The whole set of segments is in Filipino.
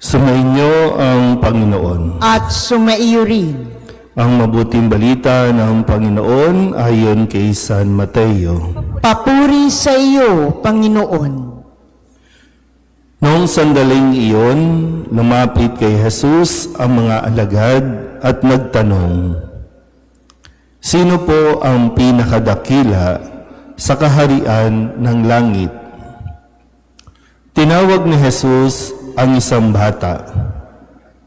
Sumainyo ang Panginoon. at sumaiyo rin. Ang mabuting balita ng Panginoon ayon kay San Mateo. Papuri sa iyo, Panginoon. Noong sandaling iyon, lumapit kay Jesus ang mga alagad at nagtanong, Sino po ang pinakadakila sa kaharian ng langit? Tinawag ni Jesus ang isang bata.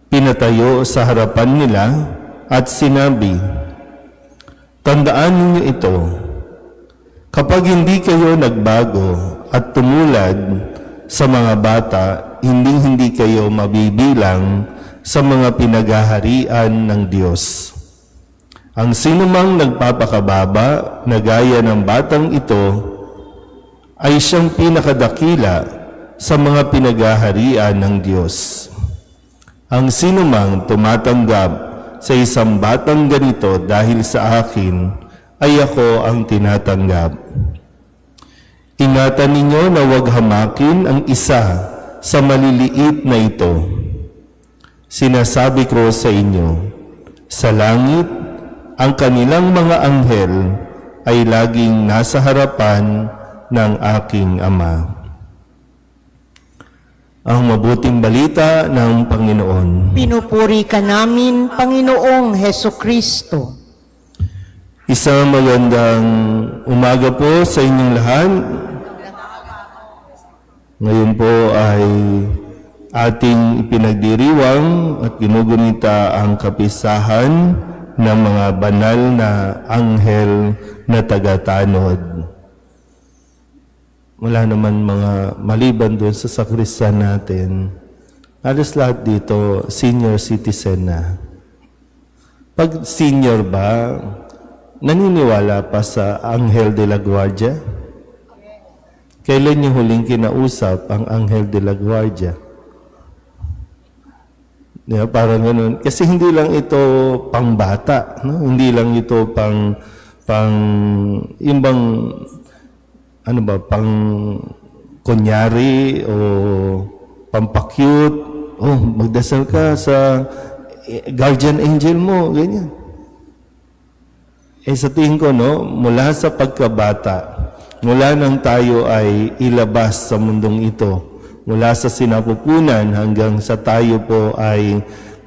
Pinatayo sa harapan nila at sinabi, Tandaan ninyo ito, kapag hindi kayo nagbago at tumulad sa mga bata, hindi hindi kayo mabibilang sa mga pinagaharian ng Diyos. Ang sinumang nagpapakababa na gaya ng batang ito ay siyang pinakadakila sa mga pinagaharian ng Diyos. Ang sinumang tumatanggap sa isang batang ganito dahil sa akin, ay ako ang tinatanggap. Ingatan ninyo na huwag hamakin ang isa sa maliliit na ito. Sinasabi ko sa inyo, sa langit, ang kanilang mga anghel ay laging nasa harapan ng aking Ama. Ang mabuting balita ng Panginoon. Pinupuri ka namin, Panginoong Heso Kristo. Isang magandang umaga po sa inyong lahat. Ngayon po ay ating ipinagdiriwang at ginugunita ang kapisahan ng mga banal na anghel na tagatanod. Wala naman mga maliban doon sa sakristan natin. Alas lahat dito, senior citizen na. Pag senior ba, naniniwala pa sa Anghel de la Guardia? Kailan niyo huling kinausap ang Anghel de la Guardia? Di ba? Parang ganun. Kasi hindi lang ito pang bata. No? Hindi lang ito pang, pang, yung bang, ano ba, pang kunyari o pampakyut. Oh, magdasal ka sa eh, guardian angel mo, ganyan. Eh sa tingin ko, no, mula sa pagkabata, mula nang tayo ay ilabas sa mundong ito, mula sa sinapupunan hanggang sa tayo po ay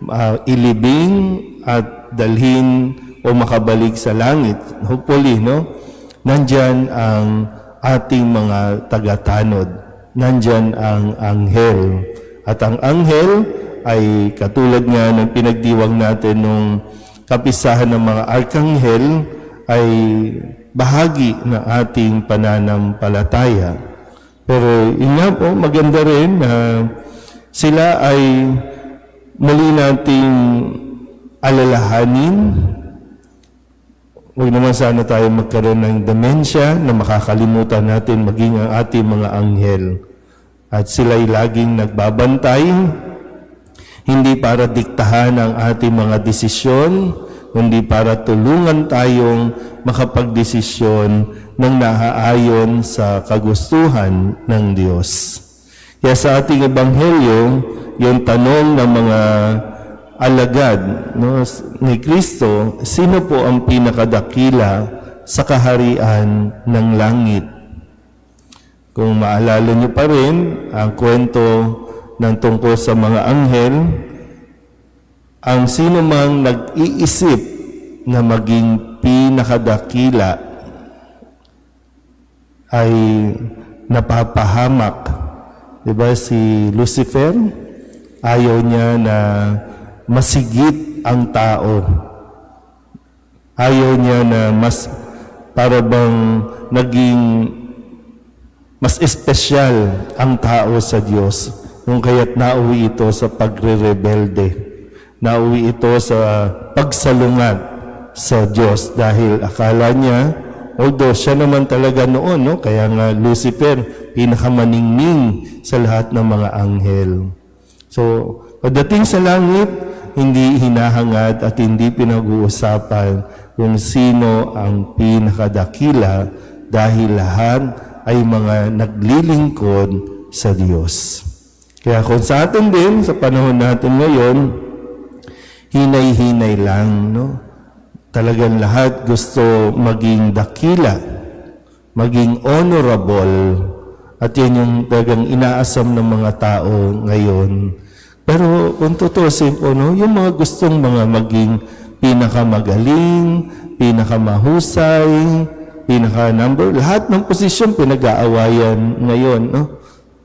ah, ilibing at dalhin o makabalik sa langit. Hopefully, no? Nandyan ang ating mga tagatanod. Nandyan ang anghel. At ang anghel ay katulad nga ng pinagdiwang natin nung kapisahan ng mga arkanghel ay bahagi ng ating pananampalataya. Pero yun nga po, maganda rin na sila ay muli nating alalahanin. Huwag naman sana tayo magkaroon ng demensya na makakalimutan natin maging ang ating mga anghel. At sila'y laging nagbabantay, hindi para diktahan ang ating mga desisyon, kundi para tulungan tayong makapagdesisyon ng naaayon sa kagustuhan ng Diyos. Kaya sa ating ebanghelyo, yung tanong ng mga alagad no, ni Kristo, sino po ang pinakadakila sa kaharian ng langit? Kung maalala niyo pa rin ang kwento ng tungkol sa mga anghel, ang sino mang nag-iisip na maging pinakadakila ay napapahamak. Diba si Lucifer? Ayaw niya na masigit ang tao. Ayaw niya na mas para bang naging mas espesyal ang tao sa Diyos kung kaya't nauwi ito sa pagre-rebelde. Nauwi ito sa pagsalungat sa Diyos dahil akala niya, although siya naman talaga noon, no? kaya nga Lucifer, pinakamaningning sa lahat ng mga anghel. So, pagdating sa langit, hindi hinahangad at hindi pinag-uusapan kung sino ang pinakadakila dahil lahat ay mga naglilingkod sa Diyos. Kaya kung sa atin din, sa panahon natin ngayon, hinay-hinay lang, no? Talagang lahat gusto maging dakila, maging honorable, at yan yung talagang inaasam ng mga tao ngayon. Pero kung tutusin po, no, yung mga gustong mga maging pinakamagaling, pinakamahusay, pinaka-number, lahat ng posisyon pinag-aawayan ngayon. No?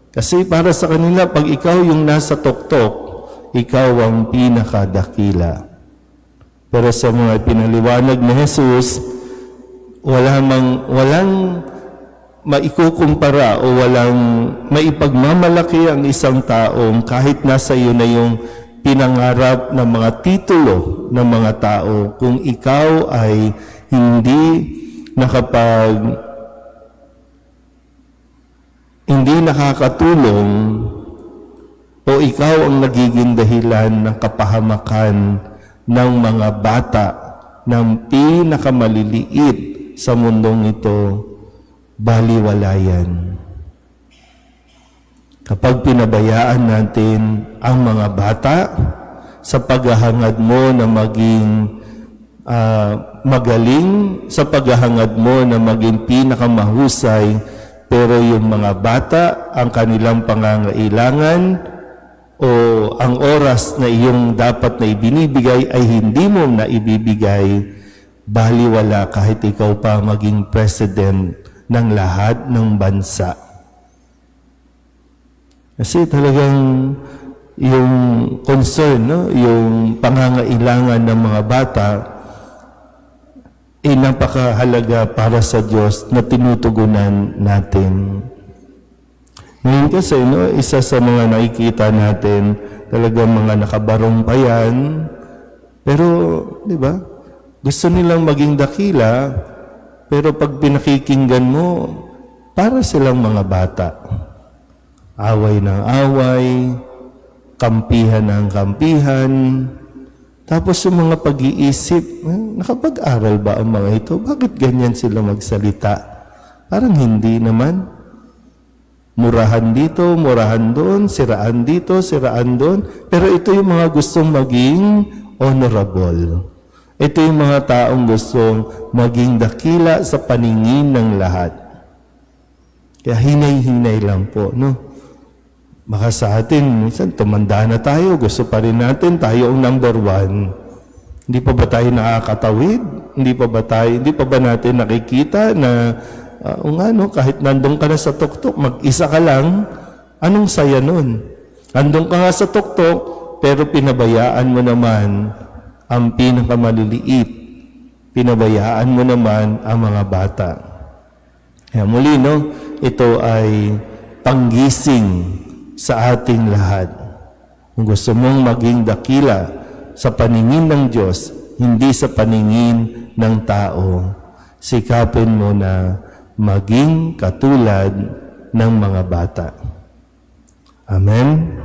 Kasi para sa kanila, pag ikaw yung nasa tuktok, ikaw ang pinakadakila. Pero sa mga pinaliwanag ni Jesus, wala mang, walang maikukumpara o walang maipagmamalaki ang isang taong kahit nasa iyo na yung pinangarap ng mga titulo ng mga tao kung ikaw ay hindi nakapag hindi nakakatulong o ikaw ang nagiging dahilan ng kapahamakan ng mga bata ng pinakamaliliit sa mundong ito, baliwalayan. Kapag pinabayaan natin ang mga bata sa paghahangad mo na maging ah, magaling, sa paghahangad mo na maging pinakamahusay, pero yung mga bata, ang kanilang pangangailangan, o ang oras na iyong dapat na ibinibigay ay hindi mo na ibibigay, baliwala kahit ikaw pa maging president ng lahat ng bansa. Kasi talagang yung concern, no? yung pangangailangan ng mga bata, ay napakahalaga para sa Diyos na tinutugunan natin. Ngayon kasi, no, isa sa mga nakikita natin, talagang mga nakabarong pa yan. Pero, di ba, gusto nilang maging dakila, pero pag pinakikinggan mo, para silang mga bata. Away ng away, kampihan ng kampihan, tapos yung mga pag-iisip, eh, nakapag-aral ba ang mga ito? Bakit ganyan sila magsalita? Parang hindi naman. Murahan dito, murahan doon, siraan dito, siraan doon. Pero ito yung mga gustong maging honorable. Ito yung mga taong gustong maging dakila sa paningin ng lahat. Kaya hinay-hinay lang po, no? Baka sa atin, minsan tumanda na tayo, gusto pa rin natin, tayo ang number one. Hindi pa ba tayo nakakatawid? Hindi pa ba tayo, hindi pa ba natin nakikita na, uh, nga no, kahit nandun ka na sa tuktok, mag-isa ka lang, anong saya nun? Nandun ka nga sa tuktok, pero pinabayaan mo naman ang pinakamaliliit. Pinabayaan mo naman ang mga bata. Kaya muli, no, ito ay panggising sa ating lahat. Kung gusto mong maging dakila sa paningin ng Diyos, hindi sa paningin ng tao, sikapin mo na maging katulad ng mga bata. Amen?